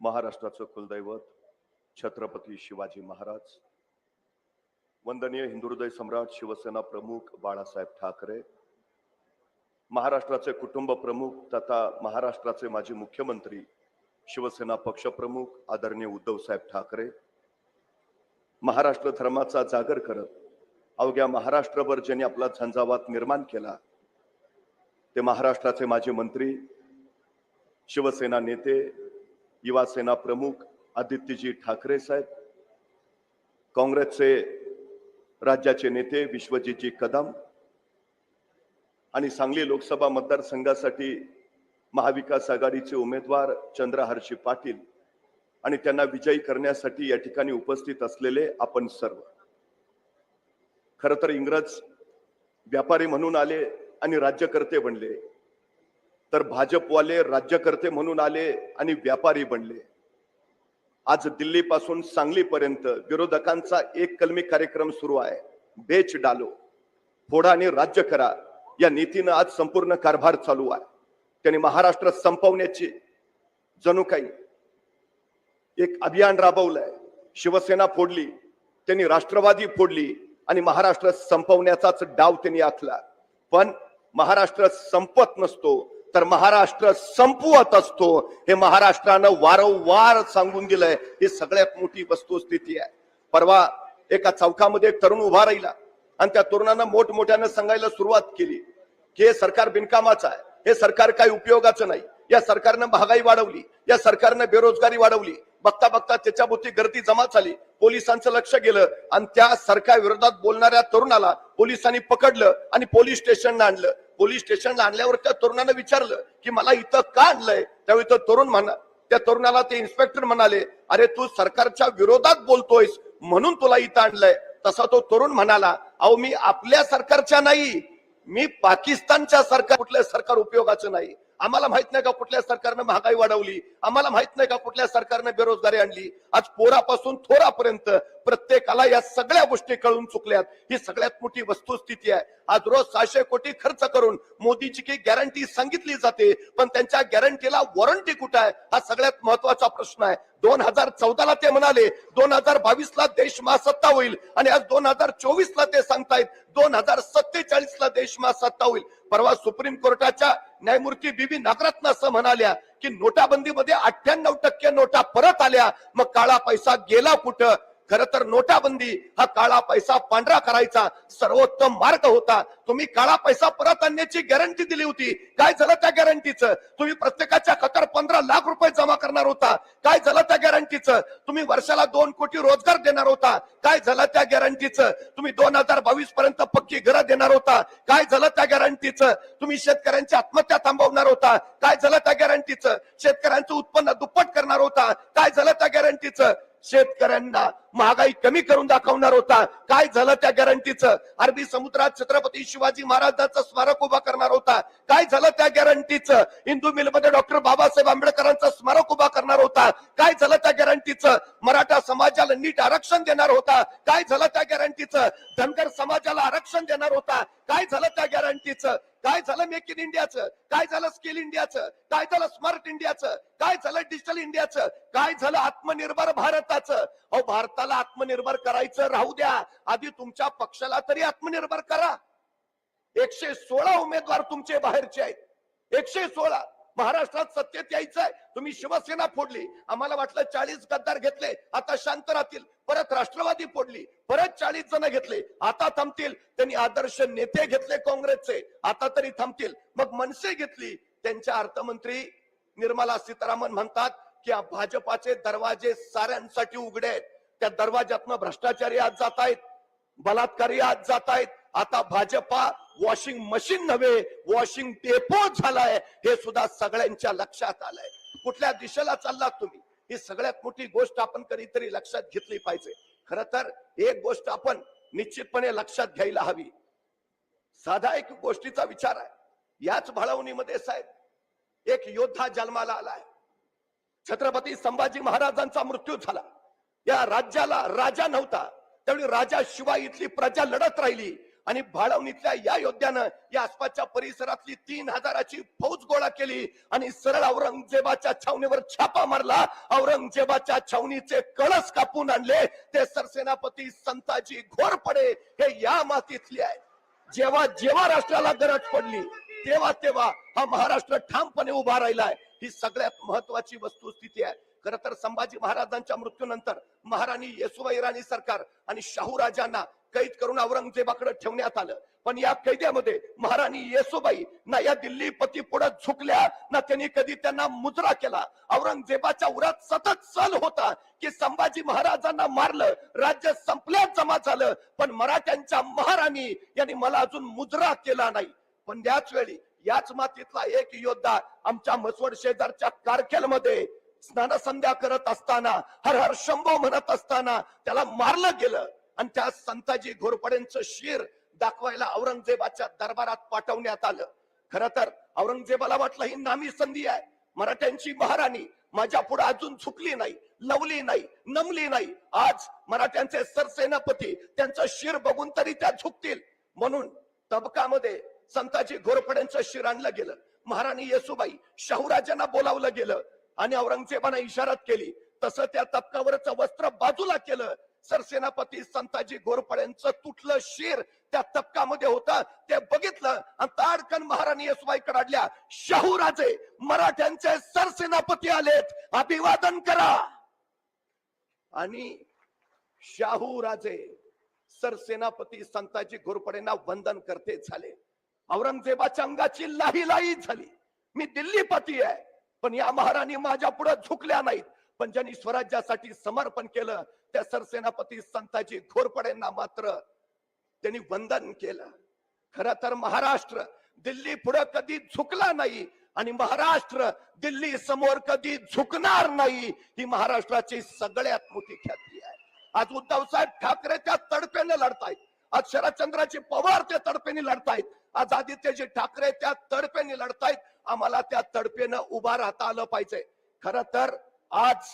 महाराष्ट्राचं कुलदैवत छत्रपती शिवाजी महाराज. वंदनीय हिंदुहृदय सम्राट शिवसेना प्रमुख बाळासाहेब ठाकरे. महाराष्ट्राचे कुटुंब प्रमुख तथा महाराष्ट्राचे माजी मुख्यमंत्री शिवसेना पक्षप्रमुख आदरणीय उद्धवसाहेब ठाकरे. महाराष्ट्र धर्माचा जागर करत अवघ्या महाराष्ट्रभर ज्यांनी आपला झंझावात निर्माण केला ते महाराष्ट्राचे माजी मंत्री शिवसेना नेते युवा सेना प्रमुख आदित्यजी ठाकरे साहेब काँग्रेसचे राज्याचे नेते विश्वजीतजी कदम आणि सांगली लोकसभा मतदारसंघासाठी महाविकास आघाडीचे उमेदवार चंद्रहर्षी पाटील आणि त्यांना विजयी करण्यासाठी या ठिकाणी उपस्थित असलेले आपण सर्व. खर तर इंग्रज व्यापारी म्हणून आले आणि राज्यकर्ते बनले. तर भाजपवाले राज्यकर्ते म्हणून आले आणि व्यापारी बनले. आज दिल्लीपासून सांगलीपर्यंत विरोधकांचा एक कलमी कार्यक्रम सुरू आहे. बेच डालो फोडा आणि राज्य करा या नीतीनं आज संपूर्ण कारभार चालू आहे. त्यांनी महाराष्ट्र संपवण्याची जणू काही एक अभियान राबवलंय. शिवसेना फोडली त्यांनी राष्ट्रवादी फोडली आणि महाराष्ट्र संपवण्याचाच डाव त्यांनी आखला. पण महाराष्ट्र संपत नसतो तर महाराष्ट्र संपवत असतो. हे महाराष्ट्रानं वारंवार सांगून दिलंय ही सगळ्यात मोठी वस्तुस्थिती आहे. परवा एका चौकामध्ये एक तरुण उभा राहिला आणि त्या तरुणानं मोठमोठ्यानं सांगायला सुरुवात केली की हे सरकार बिनकामाचं आहे हे सरकार काही उपयोगाचं नाही. या सरकारनं महागाई वाढवली या सरकारनं बेरोजगारी वाढवली. बघता बघता त्याच्याभोवती गर्दी जमा झाली. पोलिसांचं लक्ष गेलं आणि त्या सरकार विरोधात बोलणाऱ्या तरुणाला पोलिसांनी पकडलं आणि पोलीस स्टेशनला आणलं. पोलीस स्टेशनला आणल्यावर त्या तरुणानं विचारलं की मला इथं का आणलंय? त्यावेळी तो तरुण म्हणा त्या तरुणाला ते इन्स्पेक्टर म्हणाले अरे तू सरकारच्या विरोधात बोलतोयस म्हणून तुला इथं आणलंय. तसा तो तरुण म्हणाला अहो मी आपल्या सरकारच्या नाही मी पाकिस्तानच्या सरकार कुठल्या सरकार उपयोगाचं नाही. आम्हाला माहीत नाही का कुठल्या सरकारनं महागाई वाढवली? आम्हाला माहीत नाही का कुठल्या सरकारनं बेरोजगारी आणली? आज पोरापासून थोरापर्यंत प्रत्येकाला या सगळ्या गोष्टी कळून चुकल्यात. ही सगळ्यात मोठी वस्तुस्थिती आहे. आज रोज सहाशे कोटी खर्च करून मोदीची की गॅरंटी सांगितली जाते पण त्यांच्या गॅरंटीला वॉरंटी कुठं आहे? हा सगळ्यात महत्त्वाचा प्रश्न आहे. दोन हजार चौदाला ते म्हणाले दोन हजार बावीस ला देश महासत्ता होईल. आणि आज दोन हजार चोवीस ला ते सांगतायत दोन हजार सत्तेचाळीस ला देश महासत्ता होईल. परवा सुप्रीम कोर्टाच्या न्यायमूर्ती बीबी नागरत्न असं म्हणाल्या की नोटाबंदीमध्ये अठ्ठ्याण्णव टक्के नोटा परत आल्या. मग काळा पैसा गेला कुठं? खर तर नोटाबंदी हा काळा पैसा पांढरा करायचा सर्वोत्तम मार्ग होता. तुम्ही काळा पैसा परत आणण्याची गॅरंटी दिली होती. काय झालं त्या गॅरंटीचं? तुम्ही प्रत्येकाच्या खात्यावर पंधरा लाख रुपये जमा करणार होता. काय झालं त्या गॅरंटीचं? तुम्ही वर्षाला दोन कोटी रोजगार देणार होता. काय झालं त्या गॅरंटीचं? तुम्ही दोन हजार बावीस पर्यंत पक्की घरं देणार होता. काय झालं त्या गॅरंटीचं? तुम्ही शेतकऱ्यांची आत्महत्या थांबवणार होता. काय झालं त्या गॅरंटीचं? शेतकऱ्यांचं उत्पन्न दुप्पट करणार होता. काय झालं त्या गॅरंटीचं? शेतकऱ्यांना महागाई कमी करून दाखवणार होता. काय झालं त्या गॅरंटीचं अरबी समुद्रात छत्रपती शिवाजी महाराजांचं स्मारक उभा करणार होता. काय झालं त्या गॅरंटीचं हिंदू मिलमध्ये डॉक्टर बाबासाहेब आंबेडकरांचं स्मारक उभा करणार होता. काय झालं त्या गॅरंटीचं मराठा समाजाला नीट आरक्षण देणार होता. काय झालं त्या गॅरंटीचं धनगर समाजाला आरक्षण देणार होता. काय झालं त्या गॅरंटीचं काय झालं मेक इन इंडियाचं? काय झालं स्किल इंडियाचं? काय झालं स्मार्ट इंडियाचं? काय झालं डिजिटल इंडियाचं? काय झालं आत्मनिर्भर भारताचं? अहो भारताला आत्मनिर्भर करायचं राहू द्या. आधी तुमच्या पक्षाला तरी आत्मनिर्भर करा. एकशे सोळा उमेदवार तुमचे बाहेरचे आहेत. एकशे सोळा. महाराष्ट्रात सत्तेत यायचंय. तुम्ही शिवसेना फोडली. आम्हाला वाटलं चाळीस गद्दार घेतले. आता शांत राहतील. परत राष्ट्रवादी फोडली. परत चाळीस जण घेतले. आता थांबतील. त्यांनी आदर्श नेते घेतले काँग्रेसचे. आता तरी थांबतील. मग मनसे घेतली. त्यांच्या अर्थमंत्री निर्मला सीतारामन म्हणतात की भाजपाचे दरवाजे साऱ्यांसाठी उघडे आहेत. त्या दरवाज्यातनं भ्रष्टाचारी आज जात आहेत. बलात्कारी आज जात आहेत. आता भाजपा वॉशिंग मशीन नव्हे वॉशिंग डेपो झालाय हे सुद्धा सगळ्यांच्या लक्षात आलंय. कुठल्या दिशेला चाललात तुम्ही? ही सगळ्यात मोठी गोष्ट आपण कधीतरी लक्षात घेतली पाहिजे. खर तर एक गोष्ट आपण निश्चितपणे लक्षात घ्यायला हवी. साधा एक गोष्टीचा विचार आहे. याच भाळवणीमध्ये साहेब एक योद्धा जन्माला आलाय. छत्रपती संभाजी महाराजांचा मृत्यू झाला. या राज्याला राजा नव्हता. त्यावेळी राजा शिवाय इथली प्रजा लढत राहिली. आणि भाळवणीतल्या या योद्ध्यानं या आसपासच्या परिसरातली तीन हजाराची फौज गोळा केली आणि सरळ औरंगजेबाच्या छावणीवर छापा मारला. औरंगजेबाच्या छावणीचे कळस कापून आणले. ते सरसेनापती संताजी घोरपडे हे या मातीतले आहे जेव्हा जेव्हा राष्ट्राला गरज पडली तेव्हा तेव्हा हा महाराष्ट्र ठामपणे उभा राहिलाय. ही सगळ्यात महत्वाची वस्तुस्थिती आहे. खर तर संभाजी महाराजांच्या मृत्यूनंतर महाराणी येसुबाई राणी सरकार आणि शाहू राजांना कैद करून औरंगजेबाकडे ठेवण्यात आलं. पण या कैद्यामध्ये महाराणी येसुबाई ना या दिल्ली पती पुढे झुकल्या ना त्यांनी कधी त्यांना मुजरा केला. औरंगजेबाच्या उरात सतत सल होता की संभाजी महाराजांना मारलं राज्य संपल्यात जमा झालं पण मराठ्यांच्या महाराणी यांनी मला अजून मुजरा केला नाही. पण त्याच वेळी याच मातीतला एक योद्धा आमच्या मसवड शेजारच्या कारखेलमध्ये स्नान संध्या करत असताना हर हर शंभो म्हणत असताना त्याला मारलं गेलं. आणि त्या संताजी घोरपडेंचं शिर दाखवायला औरंगजेबाच्या दरबारात पाठवण्यात आलं. खर तर औरंगजेबाला वाटलं ही नामी संधी आहे. मराठ्यांची महाराणी माझ्या पुढे अजून झुकली नाही लवली नाही नमली नाही. आज मराठ्यांचे सरसेनापती त्यांचं शिर बघून तरी त्या झुकतील. म्हणून तबकामध्ये संताजी घोरपड्यांचं शिर आणलं गेलं. महाराणी येसुबाई शाहूराजांना बोलावलं गेलं आणि औरंगजेबाने इशारात केली. तसं त्या तबकावरचं वस्त्र बाजूला केलं. सरसेनापती संताजी घोरपड्यांचं तुटलं शिर त्या तपकामध्ये होतं. ते बघितलं आणि ताडकन महाराणी येसुबाई कडाडल्या शाहूराजे मराठ्यांचे सरसेनापती आलेत. अभिवादन करा. आणि शाहू राजे सरसेनापती संताजी घोरपडेंना वंदन करते झाले. औरंगजेबाच्या अंगाची लाही लाही झाली. मी दिल्लीपती आहे पण या महाराणी माझ्या पुढे झुकल्या नाहीत. पण ज्यांनी स्वराज्यासाठी समर्पण केलं त्या सरसेनापती संताजी घोरपडेंना मात्र त्यांनी वंदन केलं. खर तर महाराष्ट्र दिल्ली पुढे कधी झुकला नाही आणि महाराष्ट्र दिल्ली समोर कधी झुकणार नाही ही महाराष्ट्राची सगळ्यात मोठी ख्याती आहे. आज उद्धव साहेब ठाकरे त्या तडपेने लढतायत. आज शरदचंद्राची पवार त्या तडपेने लढतायत. आज आदित्यजी ठाकरे त्या तडपेने लढतायत. आम्हाला त्या तडपेनं उभा राहता आलं पाहिजे. खर तर आज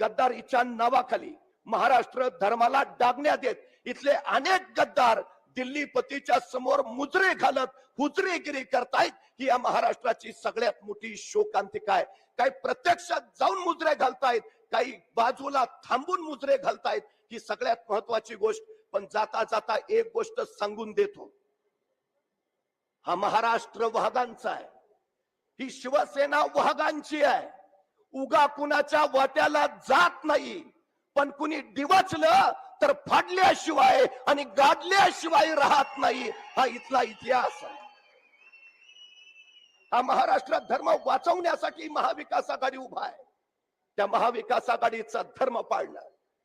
गद्दार इच्छा नावाखाली महाराष्ट्र धर्माला डागण्यात येत इथले अनेक गद्दार दिल्लीपतीच्या समोर मुजरे घालत हुजरेगिरी करतायत. ही या महाराष्ट्राची सगळ्यात मोठी शोकांतिका आहे. काही प्रत्यक्षात जाऊन मुजरे घालतायत काही बाजूला थांबून मुजरे घालतायत. ही सगळ्यात महत्वाची गोष्ट पण जाता जाता एक गोष्ट सांगून देतो. हा महाराष्ट्र वाघांचा आहे. ही शिवसेना वाघांची आहे. उगा कुणाच्या वाट्याला जात नाही. पण कुणी डिवचलं तर फाडल्याशिवाय आणि गाडल्याशिवाय राहत नाही. हा इथला इतिहास आहे. हा महाराष्ट्रात धर्म वाचवण्यासाठी महाविकास आघाडी उभा आहे. त्या महाविकास आघाडीचा धर्म पाळणं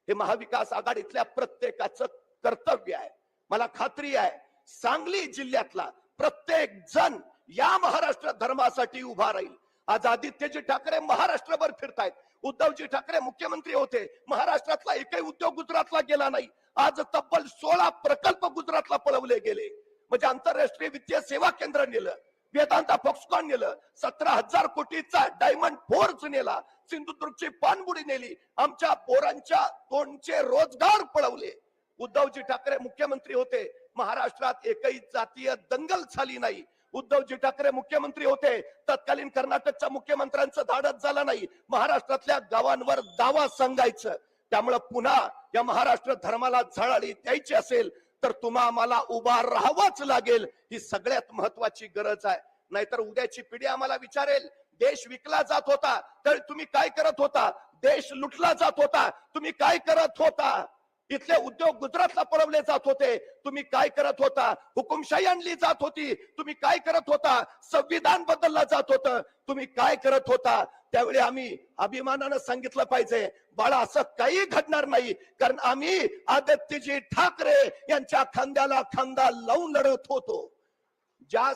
हे महाविकास आघाडीतल्या प्रत्येकाचं कर्तव्य आहे. मला खात्री आहे सांगली जिल्ह्यातला प्रत्येक जण या महाराष्ट्र धर्मासाठी उभा राहील. आज आदित्यजी ठाकरे महाराष्ट्रभर फिरतायत. उद्धवजी ठाकरे मुख्यमंत्री होते. महाराष्ट्रातला एकही उद्योग गुजरातला गेला नाही. आज तब्बल सोळा प्रकल्प गुजरातला पळवले गेले. म्हणजे आंतरराष्ट्रीय वित्तीय सेवा केंद्र नेलं. वेदांता फॉक्सकॉन नेलं. सतरा हजार कोटीचा डायमंड फोर्स नेला. सिंधुदुर्गची पानबुडी नेली. आमच्या पोरांच्या तोंडचे रोजगार पळवले. उद्धवजी ठाकरे मुख्यमंत्री होते. महाराष्ट्रात एकही जातीय दंगल झाली नाही. उद्धवजी ठाकरे मुख्यमंत्री होते. तत्कालीन कर्नाटकच्या मुख्यमंत्र्यांचं धाडस झालं नाही. महाराष्ट्रातल्या गावांवर दावा सांगायचं. त्यामुळं पुन्हा या महाराष्ट्र धर्माला झळाळी द्यायची असेल तर तुम्हा आम्हाला उभा राहावाच लागेल. ही सगळ्यात महत्वाची गरज आहे. नाहीतर उद्याची पिढी आम्हाला विचारेल देश विकला जात होता तर तुम्ही काय करत होता? देश लुटला जात होता तुम्ही काय करत होता? इथले उद्योग गुजरातला पुरवले जात होते. तुम्ही काय करत होता? हुकुमशाही आणली जात होती. तुम्ही काय करत होता? संविधान बदलला जात होतं. तुम्ही काय करत होता? त्यावेळी आम्ही अभिमानानं सांगितलं पाहिजे बाळा असं काही घडणार नाही. कारण आम्ही आदित्यजी ठाकरे यांच्या खांद्याला खांदा लावून लढत होतो. ज्या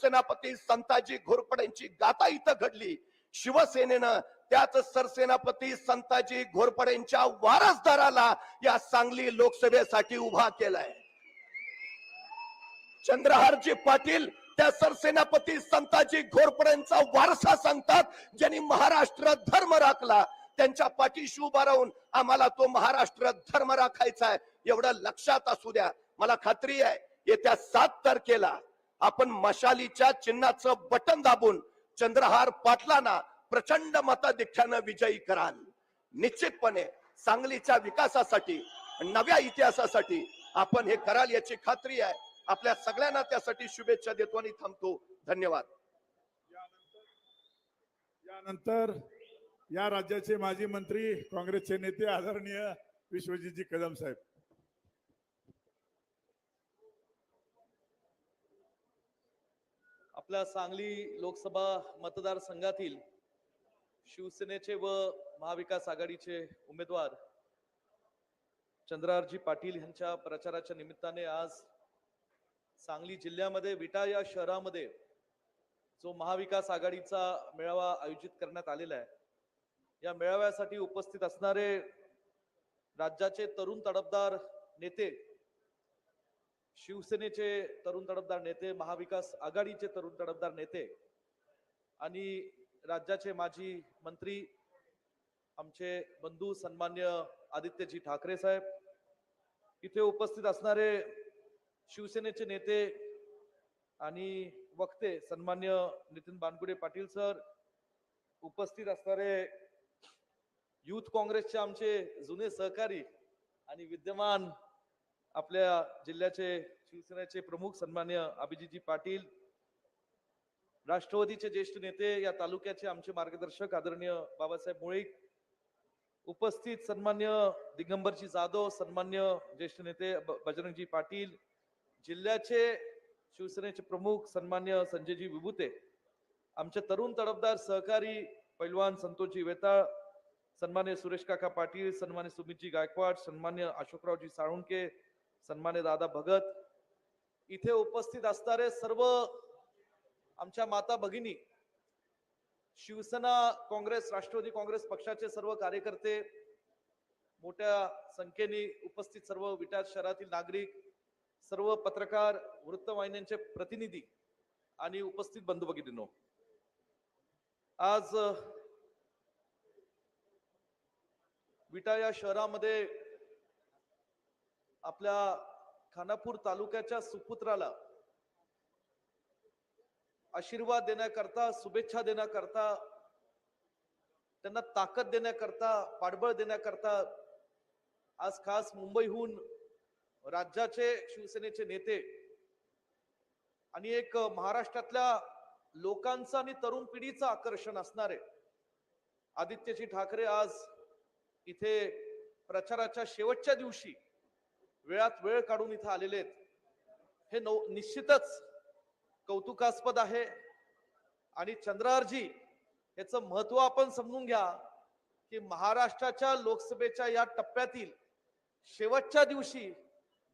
सेनापती संताजी घोरपडेंची गाथा इथं घडली शिवसेनेनं त्याच सरसेनापती संताजी घोरपडेंच्या वारसदाराला या सांगली लोकसभेसाठी उभा केलाय. चंद्रहारजी पाटील त्या सरसेनापती संताजी घोरपडेंचा वारसा सांगतात ज्यांनी महाराष्ट्र धर्म राखला. त्यांच्या पाठीशी उभा राहून आम्हाला तो महाराष्ट्र धर्म राखायचा आहे एवढं लक्षात असू द्या. मला खात्री आहे येत्या सात तारखेला आपण मशालीच्या चिन्हाचं बटन दाबून चंद्रहार पाटलांना प्रचंड मताधिक्यानं विजयी कराल. निश्चितपणे सांगलीच्या विकासासाठी नव्या इतिहासासाठी आपण हे कराल याची खात्री आहे. आपल्या सगळ्यांना त्यासाठी शुभेच्छा देतो आणि थांबतो. धन्यवाद. यानंतर या राज्याचे माजी मंत्री काँग्रेसचे नेते आदरणीय विश्वजितजी कदम साहेब. आपल्या सांगली लोकसभा मतदारसंघातील शिवसेनेचे व महाविकास आघाडीचे उमेदवार चंद्रारजी पाटील यांच्या प्रचाराच्या निमित्ताने आज सांगली जिल्ह्यामध्ये विटा या शहरामध्ये जो महाविकास आघाडीचा मेळावा आयोजित करण्यात आलेला आहे या मेळाव्यासाठी उपस्थित असणारे राज्याचे तरुण तडफदार नेते शिवसेनेचे तरुण तडफदार नेते महाविकास आघाडीचे तरुण तडफदार नेते आणि राज्याचे माजी मंत्री आमचे बंधू सन्मान्य आदित्यजी ठाकरे साहेब इथे उपस्थित असणारे शिवसेनेचे नेते आणि वक्ते सन्मान्य नितीन बानगुडे पाटील सर उपस्थित असणारे युथ काँग्रेसचे आमचे जुने सहकारी आणि विद्यमान आपल्या जिल्ह्याचे शिवसेनेचे प्रमुख सन्मान्य अभिजितजी पाटील राष्ट्रवादीचे ज्येष्ठ नेते या तालुक्याचे आमचे मार्गदर्शक आदरणीय बाबासाहेब मुळीक उपस्थित सन्मान्य दिगंबरजी जाधव सन्मान्य ज्येष्ठ नेते ब- बजरंगजी पाटील जिल्ह्याचे शिवसेनेचे प्रमुख सन्मान्य संजयजी विभूते आमचे तरुण तडफदार सहकारी पैलवान संतोषजी वेताळ सन्मान्य सुरेश काका पाटील सन्मान्य सुमितजी गायकवाड सन्मान्य अशोकरावजी साळुंके सन्मान्य दादा भगत इथे उपस्थित असणारे सर्व आमच्या माता भगिनी शिवसेना काँग्रेस राष्ट्रवादी काँग्रेस पक्षाचे सर्व कार्यकर्ते मोठ्या संख्येने उपस्थित सर्व विटा शहरातील नागरिक सर्व पत्रकार वृत्तवाहिन्यांचे प्रतिनिधी आणि उपस्थित बंधू भगिनींनो आज विटा या शहरामध्ये आपल्या खानापूर तालुक्याच्या सुपुत्राला आशीर्वाद देण्याकरता शुभेच्छा देण्याकरता त्यांना ताकद देण्याकरता पाठबळ देण्याकरता आज खास मुंबईहून राज्याचे शिवसेनेचे नेते आणि एक महाराष्ट्रातल्या लोकांचा आणि तरुण पिढीचं आकर्षण असणारे आदित्यजी ठाकरे आज इथे प्रचाराच्या शेवटच्या दिवशी वेळात वेळ काढून इथे आलेले आहेत. हे नव निश्चितच कौतुकास्पद आहे. आणि चंद्रारजी याचं महत्त्व आपण समजून घ्या की महाराष्ट्राच्या लोकसभेच्या या टप्प्यातील शेवटच्या दिवशी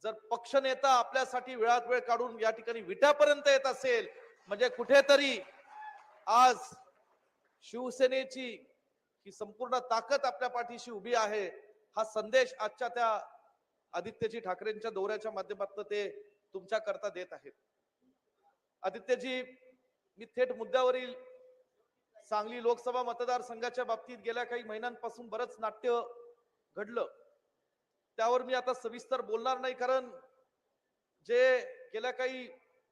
जर पक्षनेता आपल्यासाठी वेळात वेळ काढून या ठिकाणी विट्यापर्यंत येत असेल म्हणजे कुठेतरी आज शिवसेनेची ही संपूर्ण ताकद आपल्या पाठीशी उभी आहे हा संदेश आजच्या त्या आदित्यजी ठाकरेंच्या दौऱ्याच्या माध्यमातून ते तुमच्या करता देत आहेत. आदित्यजी मी थेट मुद्द्यावरील सांगली लोकसभा मतदारसंघाच्या बाबतीत गेल्या काही महिन्यांपासून बरंच नाट्य घडलं. त्यावर मी आता सविस्तर बोलणार नाही कारण जे गेल्या काही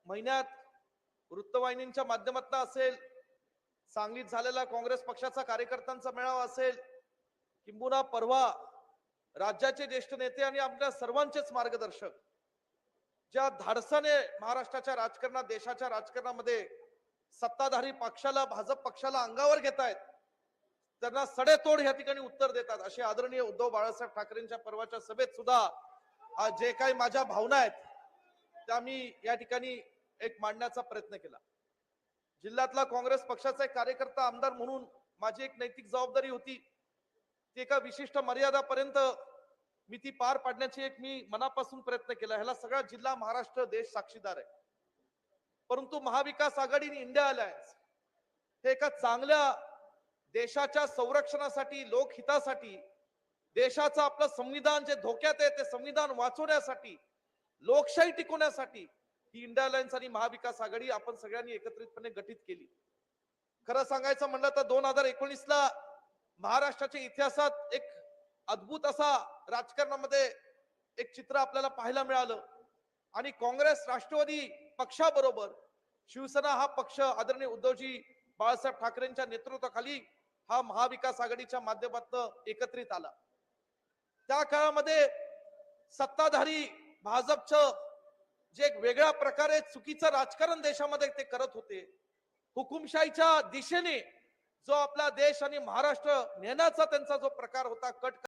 महिन्यात वृत्तवाहिनींच्या माध्यमातून असेल सांगलीत झालेला काँग्रेस पक्षाचा कार्यकर्त्यांचा मेळावा असेल किंबुना परवा राज्याचे ज्येष्ठ नेते आणि आपल्या सर्वांचेच मार्गदर्शक ज्या धाडसाने महाराष्ट्राच्या राजकारणात देशाच्या राजकारणामध्ये सत्ताधारी पक्षाला भाजप पक्षाला अंगावर घेत आहेत त्यांना सडेतोड या ठिकाणी उत्तर देतात. असे आदरणीय उद्धव बाळासाहेब ठाकरेंच्या परवाच्या सभेत सुद्धा आज जे काही माझ्या भावना आहेत त्या मी या ठिकाणी एक मांडण्याचा प्रयत्न केला. जिल्ह्यातला काँग्रेस पक्षाचा एक कार्यकर्ता आमदार म्हणून माझी एक नैतिक जबाबदारी होती. ती एका विशिष्ट मर्यादापर्यंत मी ती पार पाडण्याची एक मी मनापासून प्रयत्न केला. ह्याला सगळा जिल्हा महाराष्ट्र देश साक्षीदार आहे. परंतु महाविकास आघाडी आणि इंडिया अलायन्स हे एका चांगल्या देशाच्या संरक्षणासाठी लोकहितासाठी देशाचं आपलं संविधान जे धोक्यात आहे ते संविधान वाचवण्यासाठी लोकशाही टिकवण्यासाठी ही इंडिया अलायन्स आणि महाविकास आघाडी आपण सगळ्यांनी एकत्रितपणे गठीत केली. खरं सांगायचं म्हणलं तर दोन हजार एकोणीसला महाराष्ट्राच्या इतिहासात एक अद्भुत असा राजकारणामध्ये एक चित्र आपल्याला पाहायला मिळालं. आणि काँग्रेस राष्ट्रवादी पक्षाबरोबर शिवसेना हा पक्ष आदरणीय उद्धवजी बाळासाहेब ठाकरेंच्या नेतृत्वाखाली हा महाविकास आघाडीच्या माध्यमातून एकत्रित आला. त्या काळामध्ये सत्ताधारी भाजपचं जे एक वेगळ्या प्रकारे चुकीचं राजकारण देशामध्ये ते करत होते हुकुमशाहीच्या दिशेने जो आपला देश आणि महाराष्ट्र नेण्याचा त्यांचा जो प्रकार होता कट